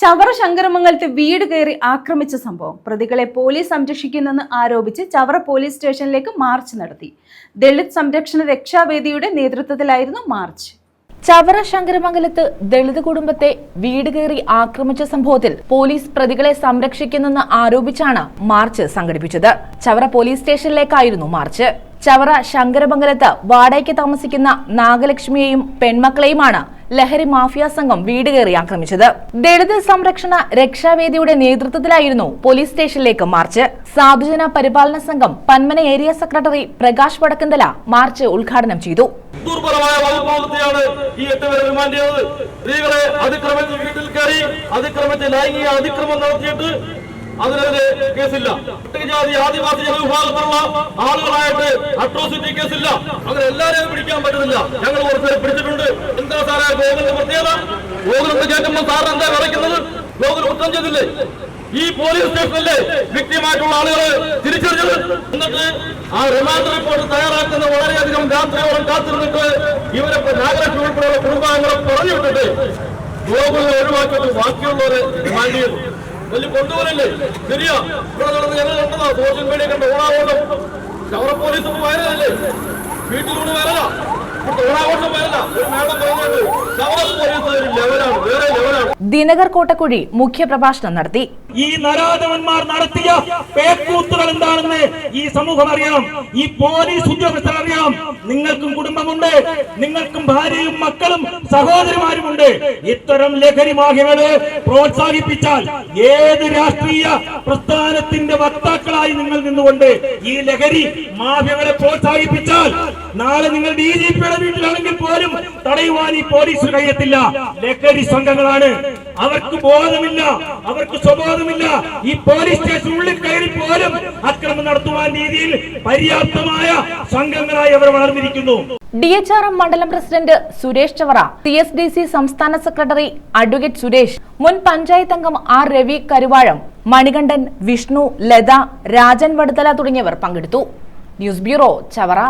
ചവറ ശങ്കരമംഗലത്ത് വീട് കയറി ആക്രമിച്ച സംഭവം. പ്രതികളെ പോലീസ് സംരക്ഷിക്കുന്നെന്ന് ആരോപിച്ച് ചവറ പോലീസ് സ്റ്റേഷനിലേക്ക് മാർച്ച് നടത്തി. ദളിത് സംരക്ഷണ രക്ഷാവേദിയുടെ നേതൃത്വത്തിലായിരുന്നു മാർച്ച്. ചവറ ശങ്കരമംഗലത്ത് ദളിത് കുടുംബത്തെ വീട് കയറി ആക്രമിച്ച സംഭവത്തിൽ പോലീസ് പ്രതികളെ സംരക്ഷിക്കുന്നെന്ന് ആരോപിച്ചാണ് മാർച്ച് സംഘടിപ്പിച്ചത്. ചവറ പോലീസ് സ്റ്റേഷനിലേക്കായിരുന്നു മാർച്ച്. ചവറ ശങ്കരമംഗലത്ത് വാടകയ്ക്ക് താമസിക്കുന്ന നാഗലക്ഷ്മിയെയും പെൺമക്കളെയുമാണ് ലഹരി മാഫിയ സംഘം വീട് കയറി ആക്രമിച്ചത്. ദളിത് സംരക്ഷണ രക്ഷാവേദിയുടെ നേതൃത്വത്തിലായിരുന്നു പോലീസ് സ്റ്റേഷനിലേക്ക് march. Sadhujana Paripalana Sangham Panmana area secretary Prakash Vadakkanthala march ഉദ്ഘാടനം ചെയ്തു. ദുർബലമായ വകുപ്പുമത്തെയാണ് ഈ എട്ട് പേരെ റിമാൻഡ് ചെയ്തത്. സ്ത്രീകളെ അതിക്രമിച്ച് വീട്ടിൽ കയറി അതിക്രമിച്ച് ലൈംഗിക അതിക്രമം നടത്തിയിട്ട് അതിനെതിരെ കേസില്ല. പട്ടികജാതി ആദിവാസി ജനവിഭാഗത്തിലുള്ള ആളുകളായിട്ട് അട്രോസിറ്റി കേസില്ല. അങ്ങനെ എല്ലാവരെയും പിടിക്കാൻ പറ്റുന്നില്ല. ഞങ്ങൾ കുറച്ച് പിടിച്ചിട്ടുണ്ട്. എന്താ സാറേ ഗോകുലിന്റെ പ്രത്യേകത? ഗോകുലത്ത് കേൾക്കുമ്പോൾ സാർ എന്താ വിളയ്ക്കുന്നത് ഗോകുൽ കുറ്റം ചെയ്തില്ലേ? ഈ പോലീസ് സ്റ്റേഷനിലെ വ്യക്തിയുമായിട്ടുള്ള ആളുകളെ തിരിച്ചറിഞ്ഞത്? എന്നിട്ട് ആ റിമാൻഡ് റിപ്പോർട്ട് തയ്യാറാക്കുന്ന വളരെയധികം രാത്രിയോളം കാത്തിരുന്നിട്ട് ഇവരെ നാഗലക്ഷ്മി ഉൾപ്പെടെയുള്ള കുടുംബാംഗങ്ങളെ പറഞ്ഞു വിട്ടിട്ട് ഗോകുലിനെ ഒഴിവാക്കിയിട്ട് ബാക്കിയുള്ളവരെ റിമാൻഡ് ചെയ്തു. വലിയ കൊണ്ടുപോലല്ലേ ശരിയാ. ഇവിടെ നടന്ന് ഞങ്ങൾ കണ്ടതാ സോഷ്യൽ മീഡിയ കണ്ട ഓണാഘോഷം. ചവറ പോലീസ് വയറല്ലേ വീട്ടിലൂടെ വരല. ഓണാഘോഷം വരല. ഒരു മേളം പറഞ്ഞത് ചവറ പോലീസ് ഒരു ലെവലാണ് വേറെ ലെവലാണ് ദിനകർ കോട്ടക്കുഴി മുഖ്യപ്രഭാഷണം നടത്തി. ഈ നരാധവന്മാർ നടത്തിയ പേക്കൂത്തുകൾ എന്താണെന്ന് ഈ സമൂഹം അറിയണം. ഈ പോലീസ് ഉദ്യോഗസ്ഥർ അറിയണം നിങ്ങൾക്കും കുടുംബമുണ്ട്. നിങ്ങൾക്കും ഭാര്യയും മക്കളും സഹോദരിമാരുമുണ്ട്. ഇത്തരം ലഹരി മാഫിയകളെ പ്രോത്സാഹിപ്പിച്ചാൽ ഏത് രാഷ്ട്രീയ പ്രസ്ഥാനത്തിന്റെ വക്താക്കളായി നിങ്ങൾ നിന്നുകൊണ്ട് ഈ ലഹരി മാഫിയകളെ പ്രോത്സാഹിപ്പിച്ചാൽ നാളെ നിങ്ങൾ ഡി ജി പിയുടെ വീട്ടിലാണെങ്കിൽ പോലും തടയുവാൻ ഈ പോലീസ് കഴിയത്തില്ല. ലഹരി സംഘങ്ങളാണ്. അവർക്ക് ബോധമില്ല അവർക്ക് സ്വബോധമില്ല. ഈ പോലീസ് സ്റ്റേഷനുള്ളിൽ കയറി പോലും അക്രമം നടത്തുവാൻ രീതിയിൽ പര്യാപ്തമായ സംഘങ്ങളായി അവർ വളർന്നിരിക്കുന്നു. ഡി എച്ച് ആർ എം മണ്ഡലം president Suresh Chavara C S D C സംസ്ഥാന സെക്രട്ടറി അഡ്വക്കേറ്റ് സുരേഷ് മുൻ പഞ്ചായത്ത് അംഗം ആർ രവി കരുവാഴം മണികണ്ഠൻ വിഷ്ണു ലത രാജൻ വടുതല തുടങ്ങിയവർ പങ്കെടുത്തു. News bureau Chavara.